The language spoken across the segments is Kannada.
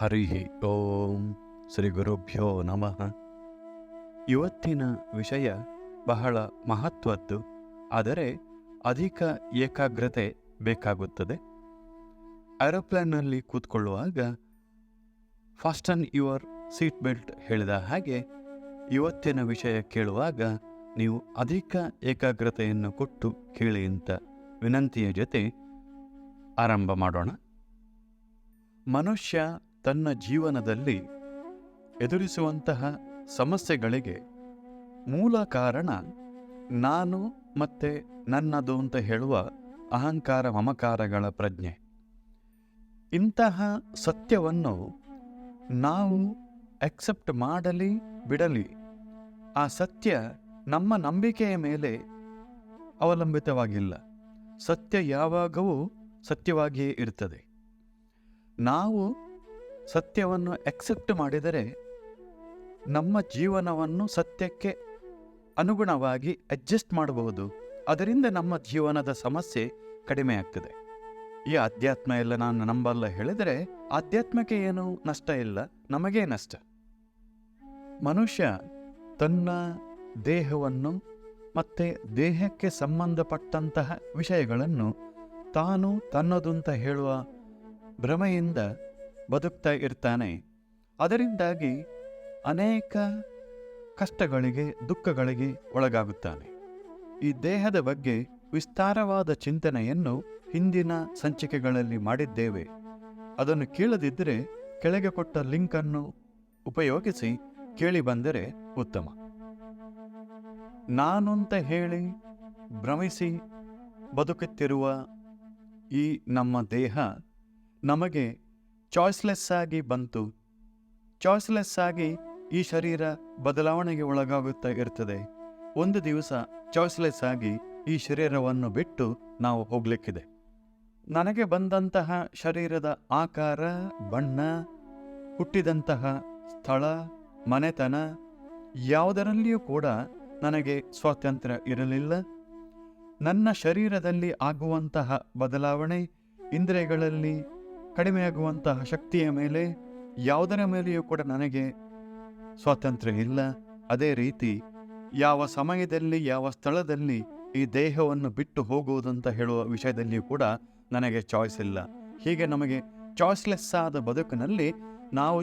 ಹರಿ ಓಂ ಶ್ರೀ ಗುರುಭ್ಯೋ ನಮಃ. ಇವತ್ತಿನ ವಿಷಯ ಬಹಳ ಮಹತ್ವದ್ದು, ಆದರೆ ಅಧಿಕ ಏಕಾಗ್ರತೆ ಬೇಕಾಗುತ್ತದೆ. ಏರೋಪ್ಲೇನ್ನಲ್ಲಿ ಕೂತ್ಕೊಳ್ಳುವಾಗ ಫಾಸ್ಟನ್ ಯುವರ್ ಸೀಟ್ ಬೆಲ್ಟ್ ಹೇಳಿದ ಹಾಗೆ ಇವತ್ತಿನ ವಿಷಯ ಕೇಳುವಾಗ ನೀವು ಅಧಿಕ ಏಕಾಗ್ರತೆಯನ್ನು ಕೊಟ್ಟು ಕೇಳಿ ಅಂತ ವಿನಂತಿಯ ಜೊತೆ ಆರಂಭ ಮಾಡೋಣ. ಮನುಷ್ಯ ತನ್ನ ಜೀವನದಲ್ಲಿ ಎದುರಿಸುವಂತಹ ಸಮಸ್ಯೆಗಳಿಗೆ ಮೂಲ ಕಾರಣ ನಾನು ಮತ್ತೆ ನನ್ನದು ಅಂತ ಹೇಳುವ ಅಹಂಕಾರ ಮಮಕಾರಗಳ ಪ್ರಜ್ಞೆ. ಇಂತಹ ಸತ್ಯವನ್ನು ನಾವು ಅಕ್ಸೆಪ್ಟ್ ಮಾಡಲಿ, ಬಿಡಲಿ. ಆ ಸತ್ಯ ನಮ್ಮ ನಂಬಿಕೆಯ ಮೇಲೆ ಅವಲಂಬಿತವಾಗಿಲ್ಲ. ಸತ್ಯ ಯಾವಾಗವೂ ಸತ್ಯವಾಗಿಯೇ ಇರ್ತದೆ. ನಾವು ಸತ್ಯವನ್ನು ಎಕ್ಸೆಪ್ಟ್ ಮಾಡಿದರೆ ನಮ್ಮ ಜೀವನವನ್ನು ಸತ್ಯಕ್ಕೆ ಅನುಗುಣವಾಗಿ ಅಡ್ಜಸ್ಟ್ ಮಾಡಬಹುದು. ಅದರಿಂದ ನಮ್ಮ ಜೀವನದ ಸಮಸ್ಯೆ ಕಡಿಮೆ ಆಗ್ತದೆ. ಈ ಅಧ್ಯಾತ್ಮ ಎಲ್ಲ ನಾನು ನಂಬಲ್ಲ ಹೇಳಿದರೆ ಆಧ್ಯಾತ್ಮಕ್ಕೆ ಏನು ನಷ್ಟ ಇಲ್ಲ, ನಮಗೇ ನಷ್ಟ. ಮನುಷ್ಯ ತನ್ನ ದೇಹವನ್ನು ಮತ್ತೆ ದೇಹಕ್ಕೆ ಸಂಬಂಧಪಟ್ಟಂತಹ ವಿಷಯಗಳನ್ನು ತಾನು ತನ್ನದು ಅಂತ ಹೇಳುವ ಭ್ರಮೆಯಿಂದ ಬದುಕ್ತಾ ಇರ್ತಾನೆ. ಅದರಿಂದಾಗಿ ಅನೇಕ ಕಷ್ಟಗಳಿಗೆ, ದುಃಖಗಳಿಗೆ ಒಳಗಾಗುತ್ತಾನೆ. ಈ ದೇಹದ ಬಗ್ಗೆ ವಿಸ್ತಾರವಾದ ಚಿಂತನೆಯನ್ನು ಹಿಂದಿನ ಸಂಚಿಕೆಗಳಲ್ಲಿ ಮಾಡಿದ್ದೇವೆ. ಅದನ್ನು ಕೇಳದಿದ್ದರೆ ಕೆಳಗೆ ಕೊಟ್ಟ ಲಿಂಕನ್ನು ಉಪಯೋಗಿಸಿ ಕೇಳಿ ಬಂದರೆ ಉತ್ತಮ. ನಾನು ಅಂತ ಹೇಳಿ ಭ್ರಮಿಸಿ ಬದುಕುತ್ತಿರುವ ಈ ನಮ್ಮ ದೇಹ ನಮಗೆ ಚಾಯ್ಸ್ಲೆಸ್ ಆಗಿ ಬಂತು. ಚಾಯ್ಸ್ಲೆಸ್ ಆಗಿ ಈ ಶರೀರ ಬದಲಾವಣೆಗೆ ಒಳಗಾಗುತ್ತಾ ಇರ್ತದೆ. ಒಂದು ದಿವಸ ಚಾಯ್ಸ್ಲೆಸ್ ಆಗಿ ಈ ಶರೀರವನ್ನು ಬಿಟ್ಟು ನಾವು ಹೋಗ್ಲಿಕ್ಕಿದೆ. ನನಗೆ ಬಂದಂತಹ ಶರೀರದ ಆಕಾರ, ಬಣ್ಣ, ಹುಟ್ಟಿದಂತಹ ಸ್ಥಳ, ಮನೆತನ ಯಾವುದರಲ್ಲಿಯೂ ಕೂಡ ನನಗೆ ಸ್ವಾತಂತ್ರ್ಯ ಇರಲಿಲ್ಲ. ನನ್ನ ಶರೀರದಲ್ಲಿ ಆಗುವಂತಹ ಬದಲಾವಣೆ, ಇಂದ್ರಿಯಗಳಲ್ಲಿ ಕಡಿಮೆಯಾಗುವಂತಹ ಶಕ್ತಿಯ ಮೇಲೆ, ಯಾವುದರ ಮೇಲೆಯೂ ಕೂಡ ನನಗೆ ಸ್ವಾತಂತ್ರ್ಯ ಇಲ್ಲ. ಅದೇ ರೀತಿ, ಯಾವ ಸಮಯದಲ್ಲಿ, ಯಾವ ಸ್ಥಳದಲ್ಲಿ ಈ ದೇಹವನ್ನು ಬಿಟ್ಟು ಹೋಗುವುದಂತ ಹೇಳುವ ವಿಷಯದಲ್ಲಿಯೂ ಕೂಡ ನನಗೆ ಚಾಯ್ಸ್ ಇಲ್ಲ. ಹೀಗೆ ನಮಗೆ ಚಾಯ್ಸ್ಲೆಸ್ ಆದ ಬದುಕಿನಲ್ಲಿ ನಾವು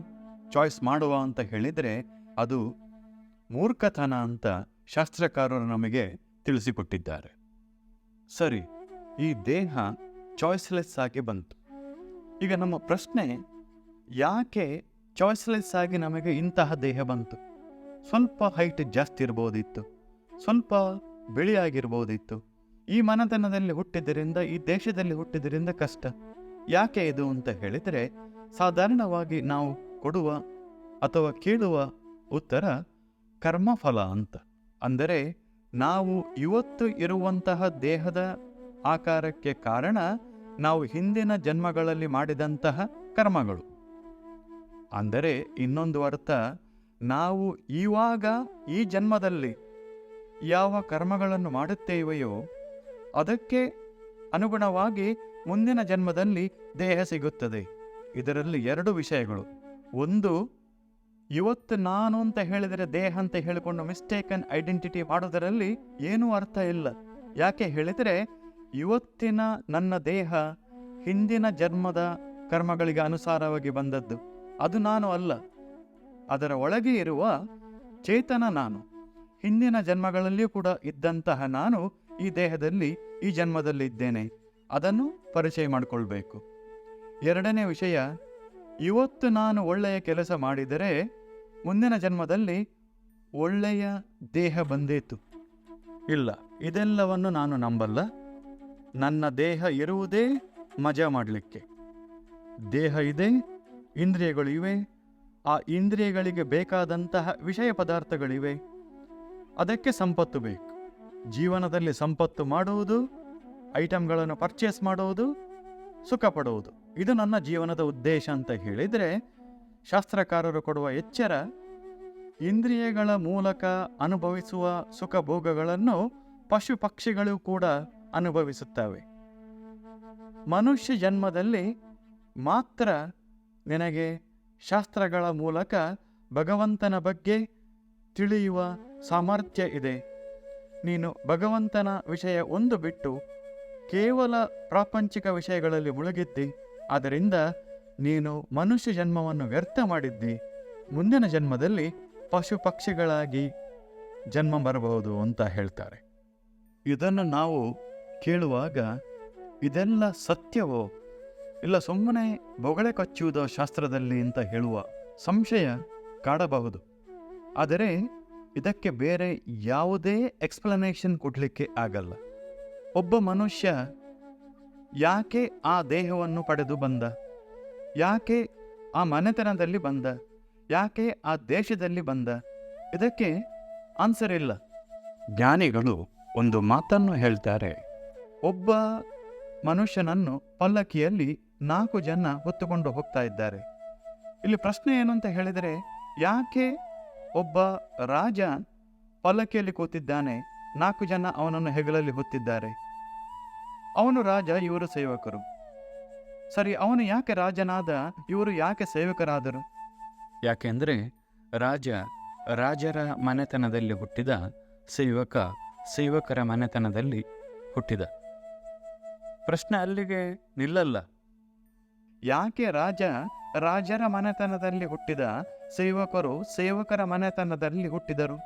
ಚಾಯ್ಸ್ ಮಾಡುವ ಅಂತ ಹೇಳಿದರೆ, ಅದು ಮೂರ್ಖತನ ಅಂತ ಶಾಸ್ತ್ರಕಾರರು ನಮಗೆ ತಿಳಿಸಿಕೊಟ್ಟಿದ್ದಾರೆ. ಸರಿ, ಈ ದೇಹ ಚಾಯ್ಸ್ಲೆಸ್ ಆಗಿ ಬಂತು. ಈಗ ನಮ್ಮ ಪ್ರಶ್ನೆ, ಯಾಕೆ ಚಾಯ್ಸ್ಲೆಸ್ ಆಗಿ ನಮಗೆ ಇಂತಹ ದೇಹ ಬಂತು? ಸ್ವಲ್ಪ ಹೈಟ್ ಜಾಸ್ತಿ ಇರ್ಬೋದಿತ್ತು, ಸ್ವಲ್ಪ ಬಿಳಿಯಾಗಿರ್ಬೋದಿತ್ತು. ಈ ಮನೆತನದಲ್ಲಿ ಹುಟ್ಟಿದ್ದರಿಂದ, ಈ ದೇಶದಲ್ಲಿ ಹುಟ್ಟಿದ್ದರಿಂದ ಕಷ್ಟ. ಯಾಕೆ ಇದು ಅಂತ ಹೇಳಿದರೆ, ಸಾಧಾರಣವಾಗಿ ನಾವು ಕೊಡುವ ಅಥವಾ ಕೇಳುವ ಉತ್ತರ ಕರ್ಮಫಲ ಅಂತ. ಅಂದರೆ, ನಾವು ಇವತ್ತು ಇರುವಂತಹ ದೇಹದ ಆಕಾರಕ್ಕೆ ಕಾರಣ ನಾವು ಹಿಂದಿನ ಜನ್ಮಗಳಲ್ಲಿ ಮಾಡಿದಂತಹ ಕರ್ಮಗಳು. ಅಂದರೆ ಇನ್ನೊಂದು ಅರ್ಥ, ನಾವು ಇವಾಗ ಈ ಜನ್ಮದಲ್ಲಿ ಯಾವ ಕರ್ಮಗಳನ್ನು ಮಾಡುತ್ತೇವೆಯೋ ಅದಕ್ಕೆ ಅನುಗುಣವಾಗಿ ಮುಂದಿನ ಜನ್ಮದಲ್ಲಿ ದೇಹ ಸಿಗುತ್ತದೆ. ಇದರಲ್ಲಿ ಎರಡು ವಿಷಯಗಳು. ಒಂದು, ಇವತ್ತು ನಾನು ಅಂತ ಹೇಳಿದರೆ ದೇಹ ಅಂತ ಹೇಳಿಕೊಂಡು ಮಿಸ್ಟೇಕನ್ ಐಡೆಂಟಿಟಿ ಮಾಡೋದರಲ್ಲಿ ಏನೂ ಅರ್ಥ ಇಲ್ಲ. ಯಾಕೆ ಹೇಳಿದರೆ ಇವತ್ತಿನ ನನ್ನ ದೇಹ ಹಿಂದಿನ ಜನ್ಮದ ಕರ್ಮಗಳಿಗೆ ಅನುಸಾರವಾಗಿ ಬಂದದ್ದು. ಅದು ನಾನು ಅಲ್ಲ. ಅದರ ಒಳಗೆ ಇರುವ ಚೇತನ ನಾನು. ಹಿಂದಿನ ಜನ್ಮಗಳಲ್ಲಿಯೂ ಕೂಡ ಇದ್ದಂತಹ ನಾನು ಈ ದೇಹದಲ್ಲಿ, ಈ ಜನ್ಮದಲ್ಲಿ ಇದ್ದೇನೆ. ಅದನ್ನು ಪರಿಚಯ ಮಾಡಿಕೊಳ್ಬೇಕು. ಎರಡನೇ ವಿಷಯ, ಇವತ್ತು ನಾನು ಒಳ್ಳೆಯ ಕೆಲಸ ಮಾಡಿದರೆ ಮುಂದಿನ ಜನ್ಮದಲ್ಲಿ ಒಳ್ಳೆಯ ದೇಹ ಬಂದೇತು. ಇಲ್ಲ, ಇದೆಲ್ಲವನ್ನು ನಾನು ನಂಬಲ್ಲ. ನನ್ನ ದೇಹ ಇರುವುದೇ ಮಜಾ ಮಾಡಲಿಕ್ಕೆ. ದೇಹ ಇದೆ, ಇಂದ್ರಿಯಗಳು ಇವೆ, ಆ ಇಂದ್ರಿಯಗಳಿಗೆ ಬೇಕಾದಂತಹ ವಿಷಯ ಪದಾರ್ಥಗಳಿವೆ. ಅದಕ್ಕೆ ಸಂಪತ್ತು ಬೇಕು. ಜೀವನದಲ್ಲಿ ಸಂಪತ್ತು ಮಾಡುವುದು ಐಟಮ್ಗಳನ್ನು ಪರ್ಚೇಸ್ ಮಾಡುವುದು ಸುಖ ಪಡುವುದು ಇದು ನನ್ನ ಜೀವನದ ಉದ್ದೇಶ ಅಂತ ಹೇಳಿದರೆ, ಶಾಸ್ತ್ರಕಾರರು ಕೊಡುವ ಎಚ್ಚರ, ಇಂದ್ರಿಯಗಳ ಮೂಲಕ ಅನುಭವಿಸುವ ಸುಖ ಭೋಗಗಳನ್ನು ಪಶು ಪಕ್ಷಿಗಳು ಕೂಡ ಅನುಭವಿಸುತ್ತವೆ. ಮನುಷ್ಯ ಜನ್ಮದಲ್ಲಿ ಮಾತ್ರ ನಿನಗೆ ಶಾಸ್ತ್ರಗಳ ಮೂಲಕ ಭಗವಂತನ ಬಗ್ಗೆ ತಿಳಿಯುವ ಸಾಮರ್ಥ್ಯ ಇದೆ. ನೀನು ಭಗವಂತನ ವಿಷಯ ಒಂದು ಬಿಟ್ಟು ಕೇವಲ ಪ್ರಾಪಂಚಿಕ ವಿಷಯಗಳಲ್ಲಿ ಮುಳುಗಿದ್ದಿ, ಆದ್ದರಿಂದ ನೀನು ಮನುಷ್ಯ ಜನ್ಮವನ್ನು ವ್ಯರ್ಥ ಮಾಡಿದ್ದಿ. ಮುಂದಿನ ಜನ್ಮದಲ್ಲಿ ಪಶು ಪಕ್ಷಿಗಳಾಗಿ ಜನ್ಮ ಬರಬಹುದು ಅಂತ ಹೇಳ್ತಾರೆ. ಇದನ್ನು ನಾವು ಕೇಳುವಾಗ, ಇದೆಲ್ಲ ಸತ್ಯವೋ? ಇಲ್ಲ ಸುಮ್ಮನೆ ಬೊಗಳೆ ಕಚ್ಚುವುದೋ ಶಾಸ್ತ್ರದಲ್ಲಿ ಅಂತ ಹೇಳುವ ಸಂಶಯ ಕಾಡಬಹುದು. ಆದರೆ ಇದಕ್ಕೆ ಬೇರೆ ಯಾವುದೇ ಎಕ್ಸ್ಪ್ಲನೇಷನ್ ಕೊಡಲಿಕ್ಕೆ ಆಗಲ್ಲ. ಒಬ್ಬ ಮನುಷ್ಯ ಯಾಕೆ ಆ ದೇಹವನ್ನು ಪಡೆದು ಬಂದ? ಯಾಕೆ ಆ ಮನೆತನದಲ್ಲಿ ಬಂದ? ಯಾಕೆ ಆ ದೇಶದಲ್ಲಿ ಬಂದ? ಇದಕ್ಕೆ ಆನ್ಸರ್ ಇಲ್ಲ. ಜ್ಞಾನಿಗಳು ಒಂದು ಮಾತನ್ನು ಹೇಳ್ತಾರೆ. ಒಬ್ಬ ಮನುಷ್ಯನನ್ನು ಪಲ್ಲಕ್ಕಿಯಲ್ಲಿ ನಾಲ್ಕು ಜನ ಹೊತ್ತುಕೊಂಡು ಹೋಗ್ತಾ ಇದ್ದಾರೆ. ಇಲ್ಲಿ ಪ್ರಶ್ನೆ ಏನು ಅಂತ ಹೇಳಿದರೆ, ಯಾಕೆ ಒಬ್ಬ ರಾಜ ಪಲ್ಲಕ್ಕಿಯಲ್ಲಿ ಕೂತಿದ್ದಾನೆ, ನಾಲ್ಕು ಜನ ಅವನನ್ನು ಹೆಗಲಲ್ಲಿ ಹೊತ್ತಿದ್ದಾರೆ? ಅವನು ರಾಜ, ಇವರು ಸೇವಕರು. ಸರಿ, ಅವನು ಯಾಕೆ ರಾಜನಾದ, ಇವರು ಯಾಕೆ ಸೇವಕರಾದರು? ಯಾಕೆಂದರೆ ರಾಜ ರಾಜರ ಮನೆತನದಲ್ಲಿ ಹುಟ್ಟಿದ, ಸೇವಕ ಸೇವಕರ ಮನೆತನದಲ್ಲಿ ಹುಟ್ಟಿದ. ಪ್ರಶ್ನೆ ಅಲ್ಲಿಗೆ ನಿಲ್ಲಲ್ಲ. ಯಾಕೆ ರಾಜ ರಾಜರ ಮನೆತನದಲ್ಲಿ ಹುಟ್ಟಿದ ಸೇವಕರು ಸೇವಕರ ಮನೆತನದಲ್ಲಿ ಹುಟ್ಟಿದರು?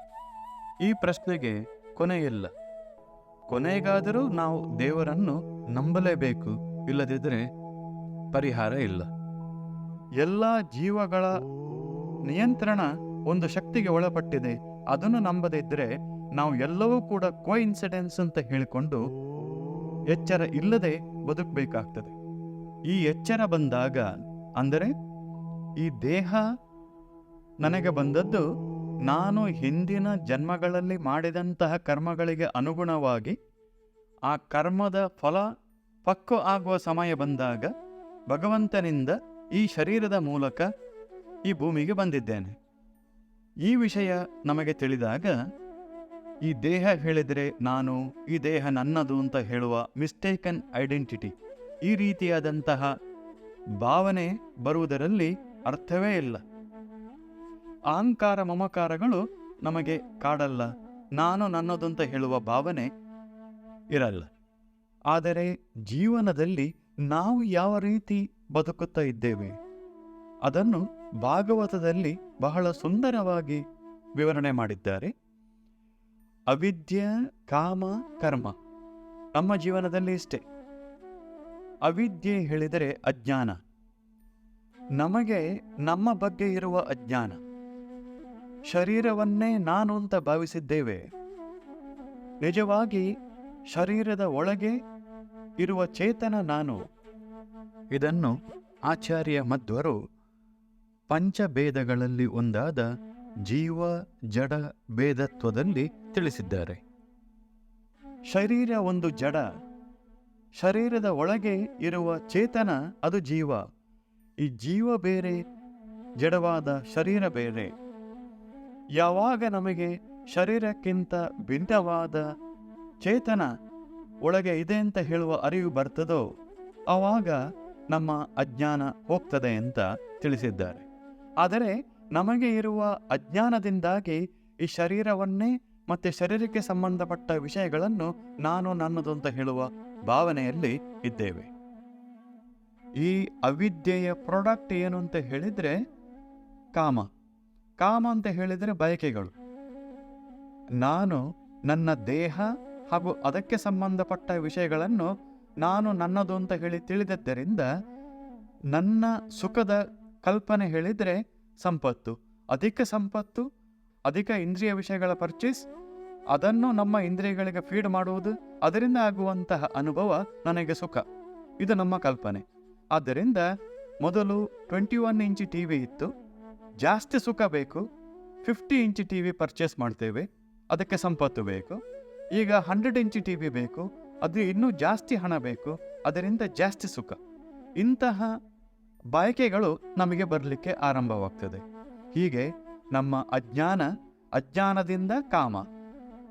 ಈ ಪ್ರಶ್ನೆಗೆ ಕೊನೆಯಿಲ್ಲ ಕೊನೆಗಾದರೂ ನಾವು ದೇವರನ್ನು ನಂಬಲೇಬೇಕು ಇಲ್ಲದಿದ್ದರೆ ಪರಿಹಾರ ಇಲ್ಲ. ಎಲ್ಲ ಜೀವಗಳ ನಿಯಂತ್ರಣ ಒಂದು ಶಕ್ತಿಗೆ ಒಳಪಟ್ಟಿದೆ. ಅದನ್ನು ನಂಬದಿದ್ದರೆ ನಾವು ಎಲ್ಲವೂ ಕೂಡ ಕೋ ಇನ್ಸಿಡೆನ್ಸ್ ಅಂತ ಹೇಳಿಕೊಂಡು ಎಚ್ಚರ ಇಲ್ಲದೆ ಬದುಕಬೇಕಾಗ್ತದೆ. ಈ ಎಚ್ಚರ ಬಂದಾಗ ಅಂದರೆ ಈ ದೇಹ ನನಗೆ ಬಂದದ್ದು ನಾನು ಹಿಂದಿನ ಜನ್ಮಗಳಲ್ಲಿ ಮಾಡಿದಂತಹ ಕರ್ಮಗಳಿಗೆ ಅನುಗುಣವಾಗಿ ಆ ಕರ್ಮದ ಫಲ ಪಕ್ವ ಆಗುವ ಸಮಯ ಬಂದಾಗ ಭಗವಂತನಿಂದ ಈ ಶರೀರದ ಮೂಲಕ ಈ ಭೂಮಿಗೆ ಬಂದಿದ್ದೇನೆ. ಈ ವಿಷಯ ನಮಗೆ ತಿಳಿದಾಗ ಈ ದೇಹ ಹೇಳಿದರೆ ನಾನು, ಈ ದೇಹ ನನ್ನದು ಅಂತ ಹೇಳುವ ಮಿಸ್ಟೇಕನ್ ಐಡೆಂಟಿಟಿ ಈ ರೀತಿಯಾದಂತಹ ಭಾವನೆ ಬರುವುದರಲ್ಲಿ ಅರ್ಥವೇ ಇಲ್ಲ. ಅಹಂಕಾರ ಮಮಕಾರಗಳು ನಮಗೆ ಕಾಡಲ್ಲ. ನಾನು ನನ್ನದು ಅಂತ ಹೇಳುವ ಭಾವನೆ ಇರಲ್ಲ. ಆದರೆ ಜೀವನದಲ್ಲಿ ನಾವು ಯಾವ ರೀತಿ ಬದುಕುತ್ತಾ ಇದ್ದೇವೆ? ಅದನ್ನು ಭಾಗವತದಲ್ಲಿ ಬಹಳ ಸುಂದರವಾಗಿ ವಿವರಣೆ ಮಾಡಿದ್ದಾರೆ. ಅವಿದ್ಯ, ಕಾಮ, ಕರ್ಮ. ನಮ್ಮ ಜೀವನದಲ್ಲಿ ಇಷ್ಟೇ. ಅವಿದ್ಯೆ ಹೇಳಿದರೆ ಅಜ್ಞಾನ. ನಮಗೆ ನಮ್ಮ ಬಗ್ಗೆ ಇರುವ ಅಜ್ಞಾನ. ಶರೀರವನ್ನೇ ನಾನು ಅಂತ ಭಾವಿಸಿದ್ದೇವೆ. ನಿಜವಾಗಿ ಶರೀರದ ಒಳಗೆ ಇರುವ ಚೇತನ ನಾನು. ಇದನ್ನು ಆಚಾರ್ಯ ಮಧ್ವರು ಪಂಚಭೇದಗಳಲ್ಲಿ ಒಂದಾದ ಜೀವ, ಜಡ, ಭೇದತ್ವದಲ್ಲಿ ತಿಳಿಸಿದ್ದಾರೆ. ಶರೀರ ಒಂದು ಜಡ. ಶರೀರದ ಒಳಗೆ ಇರುವ ಚೇತನ ಅದು ಜೀವ. ಈ ಜೀವ ಬೇರೆ, ಜಡವಾದ ಶರೀರ ಬೇರೆ. ಯಾವಾಗ ನಮಗೆ ಶರೀರಕ್ಕಿಂತ ಭಿನ್ನವಾದ ಚೇತನ ಒಳಗೆ ಇದೆ ಅಂತ ಹೇಳುವ ಅರಿವು ಬರ್ತದೋ, ಆವಾಗ ನಮ್ಮ ಅಜ್ಞಾನ ಹೋಗ್ತದೆ ಅಂತ ತಿಳಿಸಿದ್ದಾರೆ. ಆದರೆ ನಮಗೆ ಇರುವ ಅಜ್ಞಾನದಿಂದಾಗಿ ಈ ಶರೀರವನ್ನೇ ಮತ್ತೆ ಶರೀರಕ್ಕೆ ಸಂಬಂಧಪಟ್ಟ ವಿಷಯಗಳನ್ನು ನಾನು ನನ್ನದು ಅಂತ ಹೇಳುವ ಭಾವನೆಯಲ್ಲಿ ಇದ್ದೇವೆ. ಈ ಅವಿದ್ಯೆಯ ಪ್ರಾಡಕ್ಟ್ ಏನು ಅಂತ ಹೇಳಿದರೆ ಕಾಮ. ಕಾಮ ಅಂತ ಹೇಳಿದರೆ ಬಯಕೆಗಳು. ನಾನು ನನ್ನ ದೇಹ ಹಾಗೂ ಅದಕ್ಕೆ ಸಂಬಂಧಪಟ್ಟ ವಿಷಯಗಳನ್ನು ನಾನು ನನ್ನದು ಅಂತ ಹೇಳಿ ತಿಳಿದದ್ದರಿಂದ ನನ್ನ ಸುಖದ ಕಲ್ಪನೆ ಹೇಳಿದರೆ ಸಂಪತ್ತು, ಅಧಿಕ ಸಂಪತ್ತು, ಅಧಿಕ ಇಂದ್ರಿಯ ವಿಷಯಗಳ ಪರ್ಚೇಸ್ ಅದನ್ನು ನಮ್ಮ ಇಂದ್ರಿಯಗಳಿಗೆ ಫೀಡ್ ಮಾಡುವುದು, ಅದರಿಂದ ಆಗುವಂತಹ ಅನುಭವ ನನಗೆ ಸುಖ. ಇದು ನಮ್ಮ ಕಲ್ಪನೆ. ಆದ್ದರಿಂದ ಮೊದಲು twenty one inch T V ಇತ್ತು. ಜಾಸ್ತಿ ಸುಖ ಬೇಕು. Fifty inch T V purchase ಮಾಡ್ತೇವೆ. ಅದಕ್ಕೆ ಸಂಪತ್ತು ಬೇಕು. ಈಗ ಹಂಡ್ರೆಡ್ ಇಂಚಿ ಟಿ ವಿ ಬೇಕು. ಅದು ಇನ್ನೂ ಜಾಸ್ತಿ ಹಣ ಬೇಕು. ಅದರಿಂದ ಜಾಸ್ತಿ ಸುಖ. ಇಂತಹ ಬಯಕೆಗಳು ನಮಗೆ ಬರಲಿಕ್ಕೆ ಆರಂಭವಾಗ್ತದೆ. ಹೀಗೆ ನಮ್ಮ ಅಜ್ಞಾನ ಅಜ್ಞಾನದಿಂದ ಕಾಮ.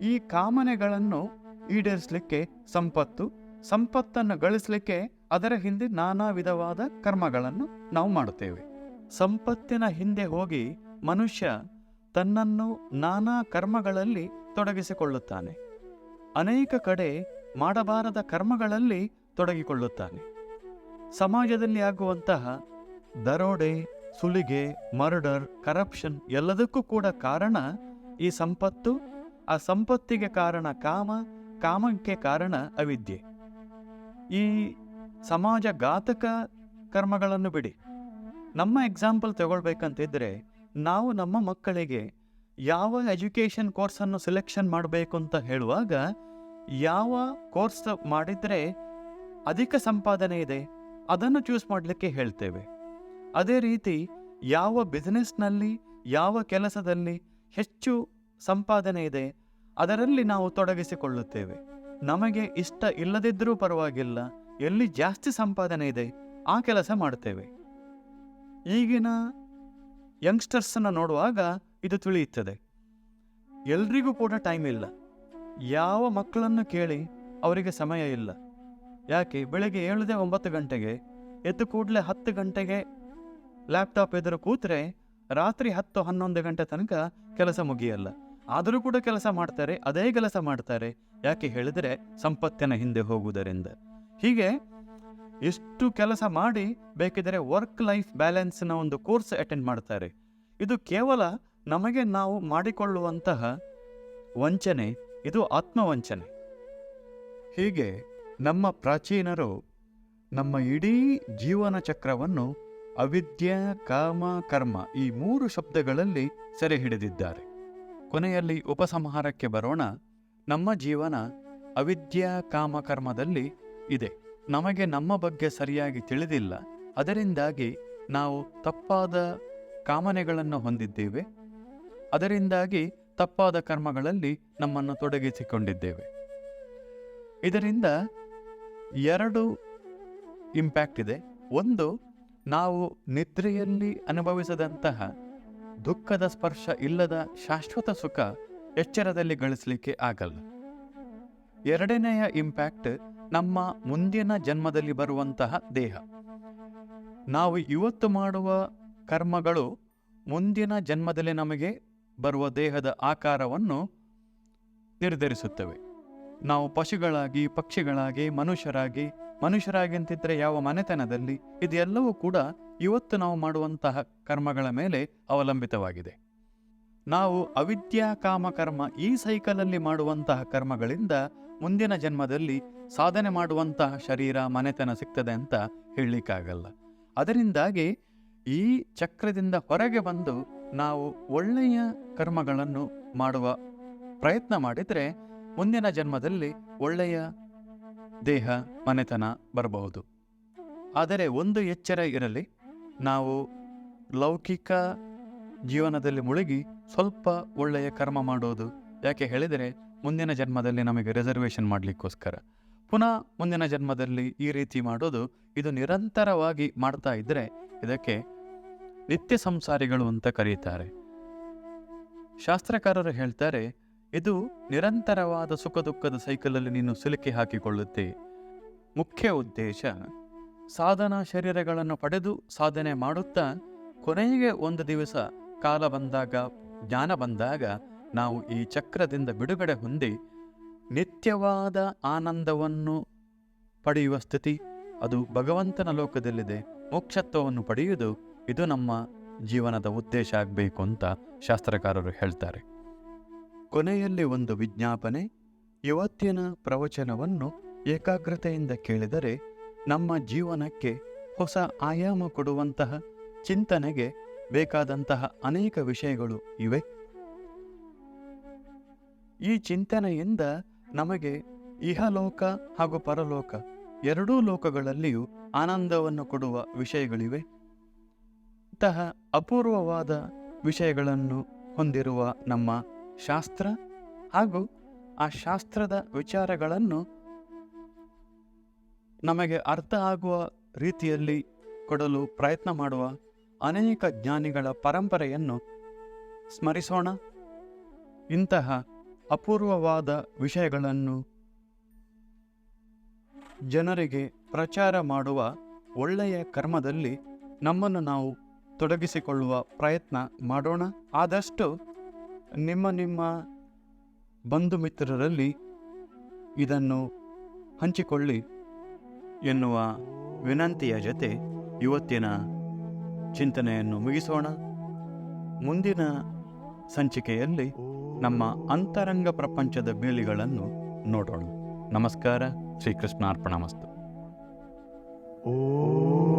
ಈ ಕಾಮನೆಗಳನ್ನು ಈಡೇರಿಸಲಿಕ್ಕೆ ಸಂಪತ್ತು, ಸಂಪತ್ತನ್ನು ಗಳಿಸಲಿಕ್ಕೆ ಅದರ ಹಿಂದೆ ನಾನಾ ವಿಧವಾದ ಕರ್ಮಗಳನ್ನು ನಾವು ಮಾಡುತ್ತೇವೆ. ಸಂಪತ್ತಿನ ಹಿಂದೆ ಹೋಗಿ ಮನುಷ್ಯ ತನ್ನನ್ನು ನಾನಾ ಕರ್ಮಗಳಲ್ಲಿ ತೊಡಗಿಸಿಕೊಳ್ಳುತ್ತಾನೆ. ಅನೇಕ ಕಡೆ ಮಾಡಬಾರದ ಕರ್ಮಗಳಲ್ಲಿ ತೊಡಗಿಕೊಳ್ಳುತ್ತಾನೆ. ಸಮಾಜದಲ್ಲಿ ಆಗುವಂತಹ ದರೋಡೆ, ಸುಲಿಗೆ, ಮರ್ಡರ್, ಕರಪ್ಷನ್ ಎಲ್ಲದಕ್ಕೂ ಕೂಡ ಕಾರಣ ಈ ಸಂಪತ್ತು. ಆ ಸಂಪತ್ತಿಗೆ ಕಾರಣ ಕಾಮ, ಕಾಮಕ್ಕೆ ಕಾರಣ ಅವಿದ್ಯೆ. ಈ ಸಮಾಜ ಘಾತಕ ಕರ್ಮಗಳನ್ನು ಬಿಡಿ. ನಮ್ಮ ಎಕ್ಸಾಂಪಲ್ ತಗೊಳ್ಬೇಕಂತಿದ್ರೆ ನಾವು ನಮ್ಮ ಮಕ್ಕಳಿಗೆ ಯಾವ ಎಜುಕೇಷನ್ ಕೋರ್ಸನ್ನು ಸೆಲೆಕ್ಷನ್ ಮಾಡಬೇಕು ಅಂತ ಹೇಳುವಾಗ ಯಾವ ಕೋರ್ಸ್ ಮಾಡಿದರೆ ಅಧಿಕ ಸಂಪಾದನೆ ಇದೆ? ಅದನ್ನು ಚೂಸ್ ಮಾಡಲಿಕ್ಕೆ ಹೇಳ್ತೇವೆ. ಅದೇ ರೀತಿ ಯಾವ ಬಿಸ್ನೆಸ್ನಲ್ಲಿ ಯಾವ ಕೆಲಸದಲ್ಲಿ ಹೆಚ್ಚು ಸಂಪಾದನೆ ಇದೆ, ಅದರಲ್ಲಿ ನಾವು ತೊಡಗಿಸಿಕೊಳ್ಳುತ್ತೇವೆ. ನಮಗೆ ಇಷ್ಟ ಇಲ್ಲದಿದ್ದರೂ ಪರವಾಗಿಲ್ಲ, ಎಲ್ಲಿ ಜಾಸ್ತಿ ಸಂಪಾದನೆ ಇದೆ, ಆ ಕೆಲಸ ಮಾಡ್ತೇವೆ. ಈಗಿನ ಯಂಗ್ಸ್ಟರ್ಸನ್ನು ನೋಡುವಾಗ ಇದು ತಿಳಿಯುತ್ತದೆ. ಎಲ್ರಿಗೂ ಕೂಡ ಟೈಮ್ ಇಲ್ಲ. ಯಾವ ಮಕ್ಕಳನ್ನು ಕೇಳಿ ಅವರಿಗೆ ಸಮಯ ಇಲ್ಲ. ಯಾಕೆ? ಬೆಳಗ್ಗೆ ಏಳದೆ ಒಂಬತ್ತು ಗಂಟೆಗೆ, ಎದ್ದು ಕೂಡಲೇ ಹತ್ತು ಗಂಟೆಗೆ ಲ್ಯಾಪ್ಟಾಪ್ ಎದುರು ಕೂತ್ರೆ ರಾತ್ರಿ ಹತ್ತು ಹನ್ನೊಂದು ಗಂಟೆ ತನಕ ಕೆಲಸ ಮುಗಿಯಲ್ಲ. ಆದರೂ ಕೂಡ ಕೆಲಸ ಮಾಡ್ತಾರೆ, ಅದೇ ಕೆಲಸ ಮಾಡ್ತಾರೆ. ಯಾಕೆ ಹೇಳಿದರೆ ಸಂಪತ್ತಿನ ಹಿಂದೆ ಹೋಗುವುದರಿಂದ. ಹೀಗೆ ಎಷ್ಟು ಕೆಲಸ ಮಾಡಿ ಬೇಕಿದ್ರೆ ವರ್ಕ್ ಲೈಫ್ ಬ್ಯಾಲೆನ್ಸ್ನ ಒಂದು ಕೋರ್ಸ್ ಅಟೆಂಡ್ ಮಾಡ್ತಾರೆ. ಇದು ಕೇವಲ ನಮಗೆ ನಾವು ಮಾಡಿಕೊಳ್ಳುವಂತಹ ವಂಚನೆ, ಇದು ಆತ್ಮವಂಚನೆ. ಹೀಗೆ ನಮ್ಮ ಪ್ರಾಚೀನರು ನಮ್ಮ ಇಡೀ ಜೀವನ ಚಕ್ರವನ್ನು ಅವಿದ್ಯೆ, ಕಾಮ, ಕರ್ಮ ಈ ಮೂರು ಶಬ್ದಗಳಲ್ಲಿ ಸೆರೆ ಹಿಡಿದಿದ್ದಾರೆ. ಕೊನೆಯಲ್ಲಿ ಉಪಸಂಹಾರಕ್ಕೆ ಬರೋಣ. ನಮ್ಮ ಜೀವನ ಅವಿದ್ಯ, ಕಾಮ, ಕರ್ಮದಲ್ಲಿ ಇದೆ. ನಮಗೆ ನಮ್ಮ ಬಗ್ಗೆ ಸರಿಯಾಗಿ ತಿಳಿದಿಲ್ಲ. ಅದರಿಂದಾಗಿ ನಾವು ತಪ್ಪಾದ ಕಾಮನೆಗಳನ್ನು ಹೊಂದಿದ್ದೇವೆ. ಅದರಿಂದಾಗಿ ತಪ್ಪಾದ ಕರ್ಮಗಳಲ್ಲಿ ನಮ್ಮನ್ನು ತೊಡಗಿಸಿಕೊಂಡಿದ್ದೇವೆ. ಇದರಿಂದ ಎರಡು ಇಂಪ್ಯಾಕ್ಟ್ ಇದೆ. ಒಂದು, ನಾವು ನಿದ್ರೆಯಲ್ಲಿ ಅನುಭವಿಸದಂತಹ ದುಃಖದ ಸ್ಪರ್ಶ ಇಲ್ಲದ ಶಾಶ್ವತ ಸುಖ ಎಚ್ಚರದಲ್ಲಿ ಗಳಿಸಲಿಕ್ಕೆ ಆಗಲ್ಲ. ಎರಡನೆಯ ಇಂಪ್ಯಾಕ್ಟ್ ನಮ್ಮ ಮುಂದಿನ ಜನ್ಮದಲ್ಲಿ ಬರುವಂತಹ ದೇಹ. ನಾವು ಇವತ್ತು ಮಾಡುವ ಕರ್ಮಗಳು ಮುಂದಿನ ಜನ್ಮದಲ್ಲಿ ನಮಗೆ ಬರುವ ದೇಹದ ಆಕಾರವನ್ನು ನಿರ್ಧರಿಸುತ್ತವೆ. ನಾವು ಪಶುಗಳಾಗಿ, ಪಕ್ಷಿಗಳಾಗಿ, ಮನುಷ್ಯರಾಗಿ ಮನುಷ್ಯರಾಗಿ ಅಂತಿದ್ರೆ ಯಾವ ಮನೆತನದಲ್ಲಿ ಇದೆಲ್ಲವೂ ಕೂಡ ಇವತ್ತು ನಾವು ಮಾಡುವಂತಹ ಕರ್ಮಗಳ ಮೇಲೆ ಅವಲಂಬಿತವಾಗಿದೆ. ನಾವು ಅವಿದ್ಯಾ ಕಾಮ ಕರ್ಮ ಈ ಸೈಕಲಲ್ಲಿ ಮಾಡುವಂತಹ ಕರ್ಮಗಳಿಂದ ಮುಂದಿನ ಜನ್ಮದಲ್ಲಿ ಸಾಧನೆ ಮಾಡುವಂತಹ ಶರೀರ, ಮನೆತನ ಸಿಗ್ತದೆ ಅಂತ ಹೇಳಲಿಕ್ಕಾಗಲ್ಲ. ಅದರಿಂದಾಗಿ ಈ ಚಕ್ರದಿಂದ ಹೊರಗೆ ಬಂದು ನಾವು ಒಳ್ಳೆಯ ಕರ್ಮಗಳನ್ನು ಮಾಡುವ ಪ್ರಯತ್ನ ಮಾಡಿದರೆ ಮುಂದಿನ ಜನ್ಮದಲ್ಲಿ ಒಳ್ಳೆಯ ದೇಹ, ಮನೆತನ ಬರಬಹುದು. ಆದರೆ ಒಂದು ಎಚ್ಚರ ಇರಲಿ, ನಾವು ಲೌಕಿಕ ಜೀವನದಲ್ಲಿ ಮುಳುಗಿ ಸ್ವಲ್ಪ ಒಳ್ಳೆಯ ಕರ್ಮ ಮಾಡೋದು. ಯಾಕೆ ಹೇಳಿದರೆ, ಮುಂದಿನ ಜನ್ಮದಲ್ಲಿ ನಮಗೆ ರಿಸರ್ವೇಷನ್ ಮಾಡಲಿಕ್ಕೋಸ್ಕರ. ಪುನಃ ಮುಂದಿನ ಜನ್ಮದಲ್ಲಿ ಈ ರೀತಿ ಮಾಡೋದು, ಇದು ನಿರಂತರವಾಗಿ ಮಾಡ್ತಾ ಇದ್ದರೆ ಇದಕ್ಕೆ ನಿತ್ಯ ಸಂಸಾರಿಗಳು ಅಂತ ಕರೀತಾರೆ. ಶಾಸ್ತ್ರಕಾರರು ಹೇಳ್ತಾರೆ ಇದು ನಿರಂತರವಾದ ಸುಖ ದುಃಖದ ಸೈಕಲಲ್ಲಿ ನೀನು ಸಿಲುಕಿ ಹಾಕಿಕೊಳ್ಳುತ್ತೆ. ಮುಖ್ಯ ಉದ್ದೇಶ, ಸಾಧನಾ ಶರೀರಗಳನ್ನು ಪಡೆದು ಸಾಧನೆ ಮಾಡುತ್ತಾ ಕೊನೆಗೆ ಒಂದು ದಿವಸ ಕಾಲ ಬಂದಾಗ, ಜ್ಞಾನ ಬಂದಾಗ ನಾವು ಈ ಚಕ್ರದಿಂದ ಬಿಡುಗಡೆ ಹೊಂದಿ ನಿತ್ಯವಾದ ಆನಂದವನ್ನು ಪಡೆಯುವ ಸ್ಥಿತಿ, ಅದು ಭಗವಂತನ ಲೋಕದಲ್ಲಿದೆ. ಮೋಕ್ಷತ್ವವನ್ನು ಪಡೆಯುವುದು ಇದು ನಮ್ಮ ಜೀವನದ ಉದ್ದೇಶ ಆಗಬೇಕು ಅಂತ ಶಾಸ್ತ್ರಕಾರರು ಹೇಳ್ತಾರೆ. ಕೊನೆಯಲ್ಲಿ ಒಂದು ವಿಜ್ಞಾಪನೆ, ಇವತ್ತಿನ ಪ್ರವಚನವನ್ನು ಏಕಾಗ್ರತೆಯಿಂದ ಕೇಳಿದರೆ ನಮ್ಮ ಜೀವನಕ್ಕೆ ಹೊಸ ಆಯಾಮ ಕೊಡುವಂತಹ ಚಿಂತನೆಗೆ ಬೇಕಾದಂತಹ ಅನೇಕ ವಿಷಯಗಳು ಇವೆ. ಈ ಚಿಂತನೆಯಿಂದ ನಮಗೆ ಇಹಲೋಕ ಹಾಗೂ ಪರಲೋಕ ಎರಡೂ ಲೋಕಗಳಲ್ಲಿಯೂ ಆನಂದವನ್ನು ಕೊಡುವ ವಿಷಯಗಳಿವೆ. ಇಂತಹ ಅಪೂರ್ವವಾದ ವಿಷಯಗಳನ್ನು ಹೊಂದಿರುವ ನಮ್ಮ ಶಾಸ್ತ್ರ ಹಾಗೂ ಆ ಶಾಸ್ತ್ರದ ವಿಚಾರಗಳನ್ನು ನಮಗೆ ಅರ್ಥ ಆಗುವ ರೀತಿಯಲ್ಲಿ ಕೊಡಲು ಪ್ರಯತ್ನ ಮಾಡುವ ಅನೇಕ ಜ್ಞಾನಿಗಳ ಪರಂಪರೆಯನ್ನು ಸ್ಮರಿಸೋಣ. ಇಂತಹ ಅಪೂರ್ವವಾದ ವಿಷಯಗಳನ್ನು ಜನರಿಗೆ ಪ್ರಚಾರ ಮಾಡುವ ಒಳ್ಳೆಯ ಕರ್ಮದಲ್ಲಿ ನಮ್ಮನ್ನು ನಾವು ತೊಡಗಿಸಿಕೊಳ್ಳುವ ಪ್ರಯತ್ನ ಮಾಡೋಣ. ಆದಷ್ಟು ನಿಮ್ಮ ನಿಮ್ಮ ಬಂಧು ಮಿತ್ರರಲ್ಲಿ ಇದನ್ನು ಹಂಚಿಕೊಳ್ಳಿ ಎನ್ನುವ ವಿನಂತಿಯ ಜೊತೆ ಇವತ್ತಿನ ಚಿಂತನೆಯನ್ನು ಮುಗಿಸೋಣ. ಮುಂದಿನ ಸಂಚಿಕೆಯಲ್ಲಿ ನಮ್ಮ ಅಂತರಂಗ ಪ್ರಪಂಚದ ಬೇಲಿಗಳನ್ನು ನೋಡೋಣ. ನಮಸ್ಕಾರ, ಶ್ರೀಕೃಷ್ಣಾರ್ಪಣ ಮಸ್ತು. ಓ